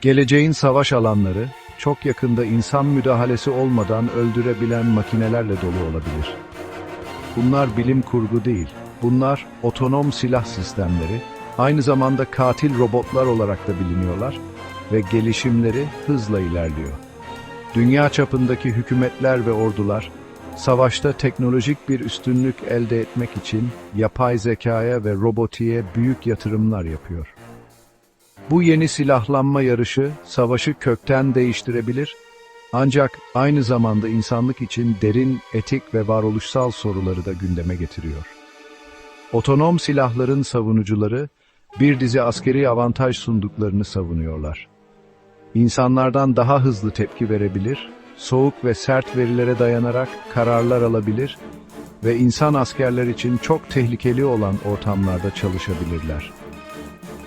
Geleceğin savaş alanları, çok yakında insan müdahalesi olmadan öldürebilen makinelerle dolu olabilir. Bunlar bilim kurgu değil, bunlar otonom silah sistemleri, aynı zamanda katil robotlar olarak da biliniyorlar ve gelişimleri hızla ilerliyor. Dünya çapındaki hükümetler ve ordular, savaşta teknolojik bir üstünlük elde etmek için yapay zekaya ve robotiğe büyük yatırımlar yapıyor. Bu yeni silahlanma yarışı savaşı kökten değiştirebilir ancak aynı zamanda insanlık için derin etik ve varoluşsal soruları da gündeme getiriyor. Otonom silahların savunucuları bir dizi askeri avantaj sunduklarını savunuyorlar. İnsanlardan daha hızlı tepki verebilir, soğuk ve sert verilere dayanarak kararlar alabilir ve insan askerler için çok tehlikeli olan ortamlarda çalışabilirler.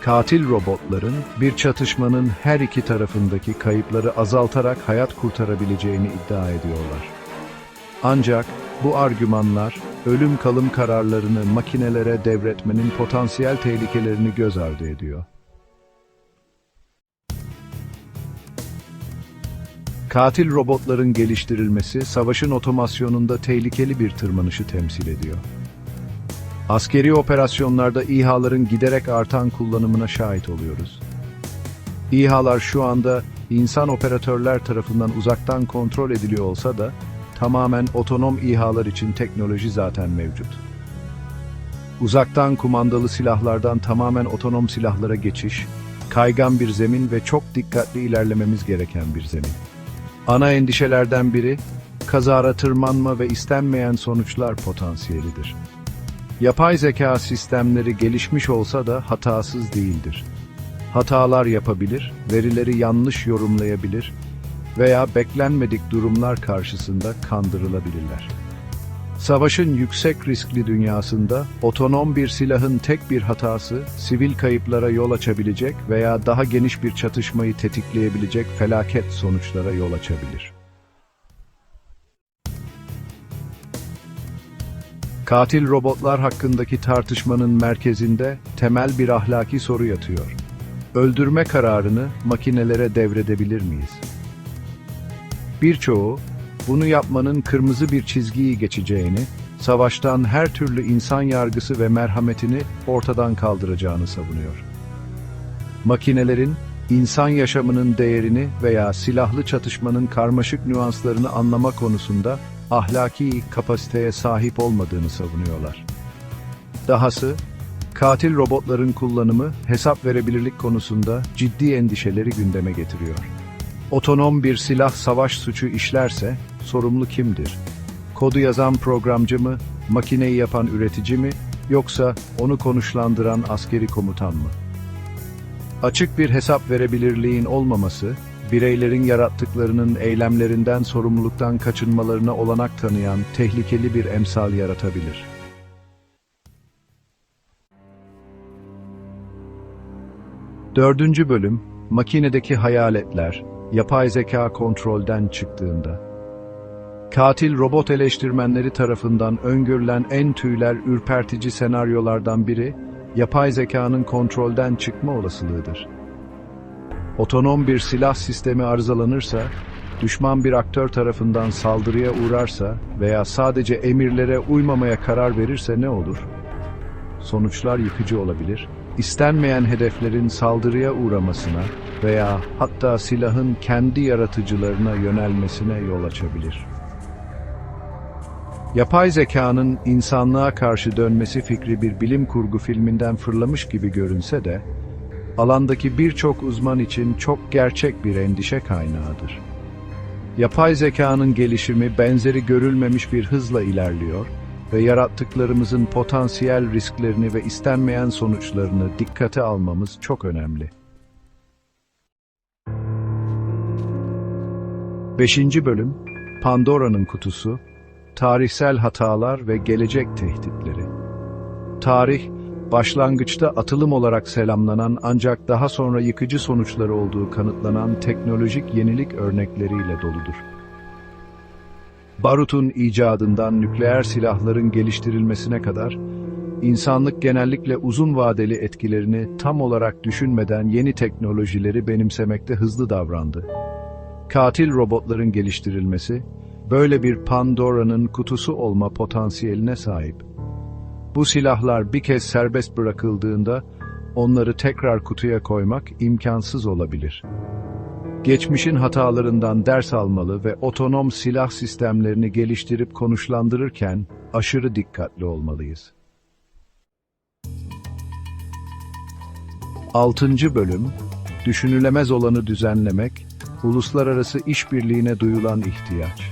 Katil robotların bir çatışmanın her iki tarafındaki kayıpları azaltarak hayat kurtarabileceğini iddia ediyorlar. Ancak bu argümanlar ölüm kalım kararlarını makinelere devretmenin potansiyel tehlikelerini göz ardı ediyor. Katil robotların geliştirilmesi savaşın otomasyonunda tehlikeli bir tırmanışı temsil ediyor. Askeri operasyonlarda İHA'ların giderek artan kullanımına şahit oluyoruz. İHA'lar şu anda insan operatörler tarafından uzaktan kontrol ediliyor olsa da tamamen otonom İHA'lar için teknoloji zaten mevcut. Uzaktan kumandalı silahlardan tamamen otonom silahlara geçiş, kaygan bir zemin ve çok dikkatli ilerlememiz gereken bir zemin. Ana endişelerden biri, kazara tırmanma ve istenmeyen sonuçlar potansiyelidir. Yapay zeka sistemleri gelişmiş olsa da hatasız değildir. Hatalar yapabilir, verileri yanlış yorumlayabilir veya beklenmedik durumlar karşısında kandırılabilirler. Savaşın yüksek riskli dünyasında otonom bir silahın tek bir hatası sivil kayıplara yol açabilecek veya daha geniş bir çatışmayı tetikleyebilecek felaket sonuçlara yol açabilir. Katil robotlar hakkındaki tartışmanın merkezinde temel bir ahlaki soru yatıyor. Öldürme kararını makinelere devredebilir miyiz? Birçoğu, bunu yapmanın kırmızı bir çizgiyi geçeceğini, savaştan her türlü insan yargısı ve merhametini ortadan kaldıracağını savunuyor. Makinelerin, insan yaşamının değerini veya silahlı çatışmanın karmaşık nüanslarını anlama konusunda ahlaki kapasiteye sahip olmadığını savunuyorlar. Dahası, katil robotların kullanımı hesap verebilirlik konusunda ciddi endişeleri gündeme getiriyor. Otonom bir silah savaş suçu işlerse sorumlu kimdir? Kodu yazan programcı mı, makineyi yapan üretici mi, yoksa onu konuşlandıran askeri komutan mı? Açık bir hesap verebilirliğin olmaması, bireylerin yarattıklarının eylemlerinden sorumluluktan kaçınmalarına olanak tanıyan tehlikeli bir emsal yaratabilir. Dördüncü bölüm, makinedeki hayaletler, yapay zeka kontrolden çıktığında. Katil robot eleştirmenleri tarafından öngörülen en tüyler ürpertici senaryolardan biri, yapay zekanın kontrolden çıkma olasılığıdır. Otonom bir silah sistemi arızalanırsa, düşman bir aktör tarafından saldırıya uğrarsa veya sadece emirlere uymamaya karar verirse ne olur? Sonuçlar yıkıcı olabilir. İstenmeyen hedeflerin saldırıya uğramasına veya hatta silahın kendi yaratıcılarına yönelmesine yol açabilir. Yapay zekanın insanlığa karşı dönmesi fikri bir bilim kurgu filminden fırlamış gibi görünse de, alandaki birçok uzman için çok gerçek bir endişe kaynağıdır. Yapay zekanın gelişimi benzeri görülmemiş bir hızla ilerliyor ve yarattıklarımızın potansiyel risklerini ve istenmeyen sonuçlarını dikkate almamız çok önemli. 5. Bölüm Pandora'nın Kutusu Tarihsel Hatalar ve Gelecek Tehditleri Tarih, başlangıçta atılım olarak selamlanan ancak daha sonra yıkıcı sonuçları olduğu kanıtlanan teknolojik yenilik örnekleriyle doludur. Barutun icadından nükleer silahların geliştirilmesine kadar İnsanlık genellikle uzun vadeli etkilerini tam olarak düşünmeden yeni teknolojileri benimsemekte hızlı davrandı. Katil robotların geliştirilmesi, böyle bir Pandora'nın kutusu olma potansiyeline sahip. Bu silahlar bir kez serbest bırakıldığında onları tekrar kutuya koymak imkansız olabilir. Geçmişin hatalarından ders almalı ve otonom silah sistemlerini geliştirip konuşlandırırken aşırı dikkatli olmalıyız. 6. Bölüm Düşünülemez olanı düzenlemek, uluslararası işbirliğine duyulan ihtiyaç.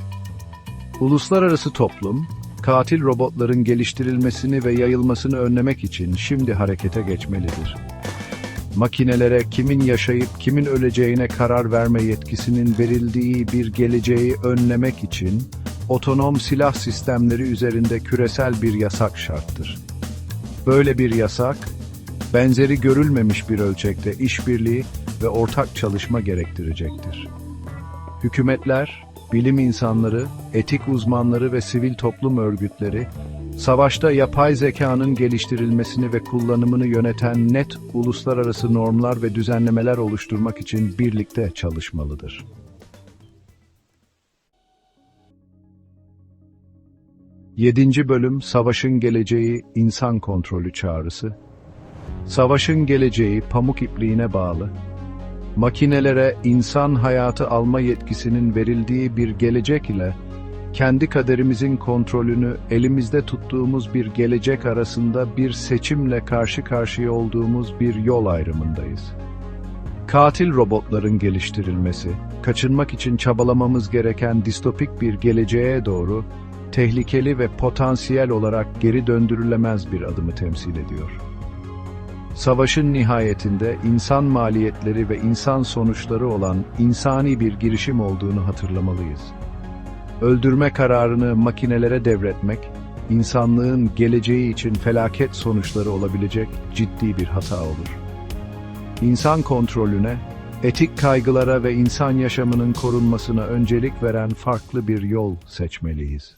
Uluslararası toplum, katil robotların geliştirilmesini ve yayılmasını önlemek için şimdi harekete geçmelidir. Makinelere kimin yaşayıp kimin öleceğine karar verme yetkisinin verildiği bir geleceği önlemek için otonom silah sistemleri üzerinde küresel bir yasak şarttır. Böyle bir yasak, benzeri görülmemiş bir ölçekte işbirliği ve ortak çalışma gerektirecektir. Hükümetler, bilim insanları, etik uzmanları ve sivil toplum örgütleri, savaşta yapay zekanın geliştirilmesini ve kullanımını yöneten net uluslararası normlar ve düzenlemeler oluşturmak için birlikte çalışmalıdır. 7. Bölüm Savaşın Geleceği İnsan Kontrolü Çağrısı Savaşın geleceği pamuk ipliğine bağlı, makinelere insan hayatı alma yetkisinin verildiği bir gelecek ile kendi kaderimizin kontrolünü elimizde tuttuğumuz bir gelecek arasında bir seçimle karşı karşıya olduğumuz bir yol ayrımındayız. Katil robotların geliştirilmesi, kaçınmak için çabalamamız gereken distopik bir geleceğe doğru tehlikeli ve potansiyel olarak geri döndürülemez bir adımı temsil ediyor. Savaşın nihayetinde insan maliyetleri ve insan sonuçları olan insani bir girişim olduğunu hatırlamalıyız. Öldürme kararını makinelere devretmek, insanlığın geleceği için felaket sonuçları olabilecek ciddi bir hata olur. İnsan kontrolüne, etik kaygılara ve insan yaşamının korunmasına öncelik veren farklı bir yol seçmeliyiz.